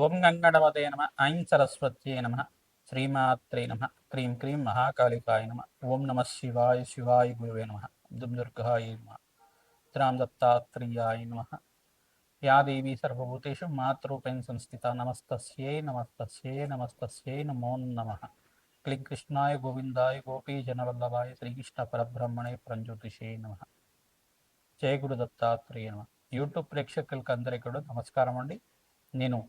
ఓం గంగణవతే నమ. ఐం సరస్వత్యే నమ. శ్రీమాత్రే నమ. క్రీం క్రీం మహాకాళికాయ నమ. ఓం నమ శివాయ శివాయ గురువే నమ. దుమ్ దుర్గాయ నమ. త్రాం దత్తాత్రేయాయ నమ. యా దేవీ సర్వభూతేషు మాతృపేణ సంస్థిత నమస్తస్యై నమస్తస్యై నమస్తస్యై నమో నమ. క్లీం కృష్ణాయ గోవిందాయ గోపీ శ్రీకృష్ణ పరబ్రహ్మణే పరంజ్యోతిషే నమ. జయ గురు దత్తాత్రేయ నమ. యూట్యూబ్ ప్రేక్షకులకు అందరికీ కూడా నమస్కారం అండి. నేను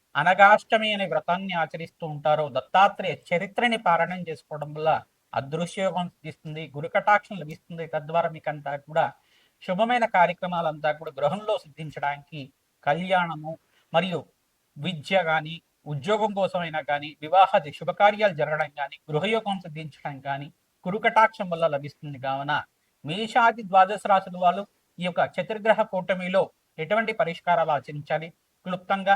అనగాష్టమి అనే వ్రతాన్ని ఆచరిస్తూ ఉంటారో దత్తాత్రేయ చరిత్రని పారాయణం చేసుకోవడం వల్ల అదృశ్యోగం సిద్ధిస్తుంది గురుకటాక్షం లభిస్తుంది. తద్వారా మీకంతా కూడా శుభమైన కార్యక్రమాలంతా కూడా గృహంలో సిద్ధించడానికి కళ్యాణము మరియు విద్య కానీ ఉద్యోగం కోసమైనా కానీ వివాహాది శుభకార్యాలు జరగడం కానీ గృహయోగం సిద్ధించడం కానీ కురుకటాక్షం వల్ల లభిస్తుంది. కావున మేషాది ద్వాదశ రాశుల వాళ్ళు ఈ యొక్క చతుర్గ్రహ కూటమిలో ఎటువంటి పరిష్కారాలు ఆచరించాలి? క్లుప్తంగా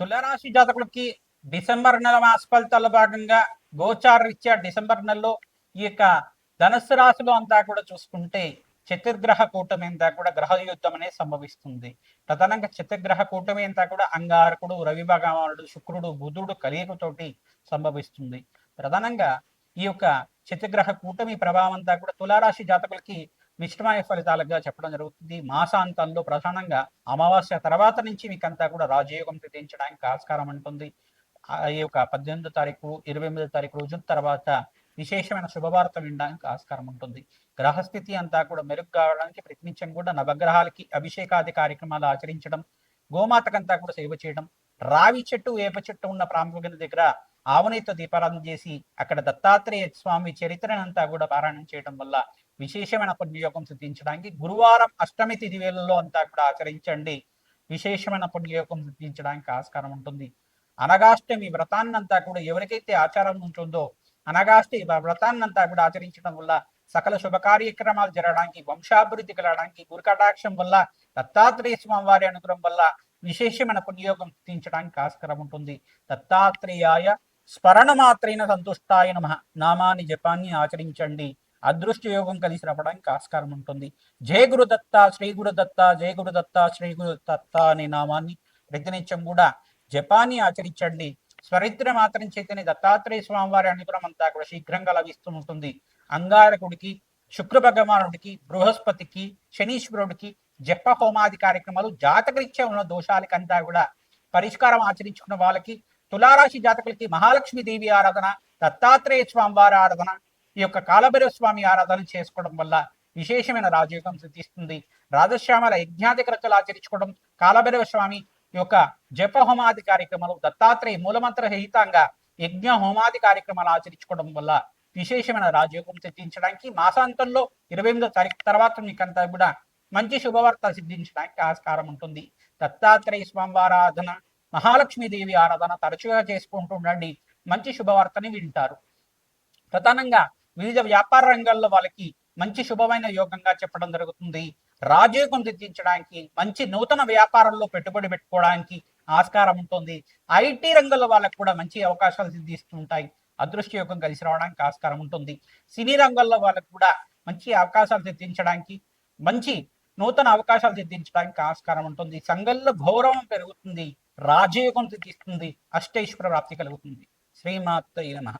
తులరాశి జాతకులకి డిసెంబర్ నెల మాస భాగంగా గోచార రీత్యా డిసెంబర్ నెలలో ఈ యొక్క ధనస్సు రాశిలో అంతా కూడా చూసుకుంటే చతుర్గ్రహ కూటమి అంతా కూడా గ్రహ యుద్ధం అనేది సంభవిస్తుంది. ప్రధానంగా చతుర్గ్రహ కూటమి అంతా కూడా అంగారకుడు రవి భగవానుడు శుక్రుడు బుధుడు కలియుగతోటి సంభవిస్తుంది. ప్రధానంగా ఈ యొక్క చతుర్గ్రహ కూటమి ప్రభావం అంతా కూడా తులారాశి జాతకులకి మిశ్రమాయ ఫలితాలుగా చెప్పడం జరుగుతుంది. మాసాంతంలో ప్రధానంగా అమావాస్య తర్వాత నుంచి మీకంతా కూడా రాజయోగం సిద్ధించడానికి ఆస్కారం ఉంటుంది. ఈ యొక్క పద్దెనిమిదో తారీఖు ఇరవై ఎనిమిదో తారీఖు రోజుల తర్వాత విశేషమైన శుభవార్త వినడానికి ఆస్కారం ఉంటుంది. గ్రహస్థితి అంతా కూడా మెరుగు కావడానికి ప్రతినిత్యం కూడా నవగ్రహాలకి అభిషేకాది కార్యక్రమాలు ఆచరించడం గోమాతకంతా కూడా సేవ చేయడం రావి చెట్టు వేప చెట్టు ఉన్న ప్రాముఖ్యత దగ్గర ఆవనీతో దీపారాధన చేసి అక్కడ దత్తాత్రేయ స్వామి చరిత్రనంతా కూడా పారాయణం చేయడం వల్ల విశేషమైన పుణ్యయోగం సిద్ధించడానికి గురువారం అష్టమి తిథి వేళల్లో అంతా కూడా ఆచరించండి. విశేషమైన పుణ్యయోగం సిద్ధించడానికి ఆస్కారం ఉంటుంది. అనగాష్టమి వ్రతాన్నంతా కూడా ఎవరికైతే ఆచారం ఉంటుందో అనగాష్టి వ్రతాన్నంతా కూడా ఆచరించడం వల్ల సకల శుభ కార్యక్రమాలు జరగడానికి వంశాభివృద్ధి కలగడానికి గురుకటాక్షం వల్ల దత్తాత్రేయ స్వామి వారి అనుగ్రహం వల్ల విశేషమైన పుణ్యయోగం సిద్ధించడానికి ఆస్కారం ఉంటుంది. దత్తాత్రేయాయ స్మరణ మాత్రైన సంతుష్టాయ నమ. నామాన్ని జపాన్ని ఆచరించండి. అదృష్ట యోగం కలిసి రావడానికి ఆస్కారం ఉంటుంది. జయ గురుదత్త శ్రీ గురుదత్త జయ గురుదత్త శ్రీ గురుదత్త అనే నామాన్ని ప్రతినిత్యం కూడా జపాన్ని ఆచరించండి. స్వరిత్ర మాత్రం చేతనే దత్తాత్రేయ స్వామి వారి అనుగ్రహం అంతా కూడా శీఘ్రంగా లభిస్తూ ఉంటుంది. అంగారకుడికి శుక్ర భగవానుడికి బృహస్పతికి శనీశ్వరుడికి జప హోమాది కార్యక్రమాలు జాతకరీత్యా ఉన్న దోషాలకంతా కూడా పరిష్కారం ఆచరించుకున్న వాళ్ళకి తులారాశి జాతకులకి మహాలక్ష్మి దేవి ఆరాధన దత్తాత్రేయ స్వామి వారి ఆరాధన ఈ యొక్క కాలభైరవ స్వామి ఆరాధన చేసుకోవడం వల్ల విశేషమైన రాజయోగం సిద్ధిస్తుంది. రాజశ్యామల యజ్ఞాధికరతలు ఆచరించుకోవడం కాలభైరవ స్వామి ఈ యొక్క జప హోమాది కార్యక్రమాలు దత్తాత్రేయ మూలమంత్ర సహితంగా యజ్ఞ హోమాది కార్యక్రమాలు ఆచరించుకోవడం వల్ల విశేషమైన రాజయోగం సిద్ధించడానికి మాసాంతంలో ఇరవై ఎనిమిదో తారీఖు తర్వాత మీకంతా కూడా మంచి శుభవార్త సిద్ధించడానికి ఆస్కారం ఉంటుంది. దత్తాత్రేయ స్వామి ఆరాధన మహాలక్ష్మీదేవి ఆరాధన తరచుగా చేసుకుంటూ ఉండండి. మంచి శుభవార్తని వింటారు. ప్రధానంగా వివిధ వ్యాపార రంగాల్లో వాళ్ళకి మంచి శుభమైన యోగంగా చెప్పడం జరుగుతుంది. రాజయోగం తెచ్చించడానికి మంచి నూతన వ్యాపారంలో పెట్టుబడి పెట్టుకోవడానికి ఆస్కారం ఉంటుంది. ఐటీ రంగంలో వాళ్ళకు కూడా మంచి అవకాశాలు సిద్ధిస్తుంటాయి. అదృష్ట యోగం కలిసి రావడానికి ఆస్కారం ఉంటుంది. సినీ రంగంలో వాళ్ళకు కూడా మంచి అవకాశాలు సిద్ధించడానికి మంచి నూతన అవకాశాలు సిద్ధించడానికి ఆస్కారం ఉంటుంది. సంఘంలో గౌరవం పెరుగుతుంది. రాజయోగం సిద్ధిస్తుంది అష్టైశ్వర ప్రాప్తి కలుగుతుంది. శ్రీమాత నమః.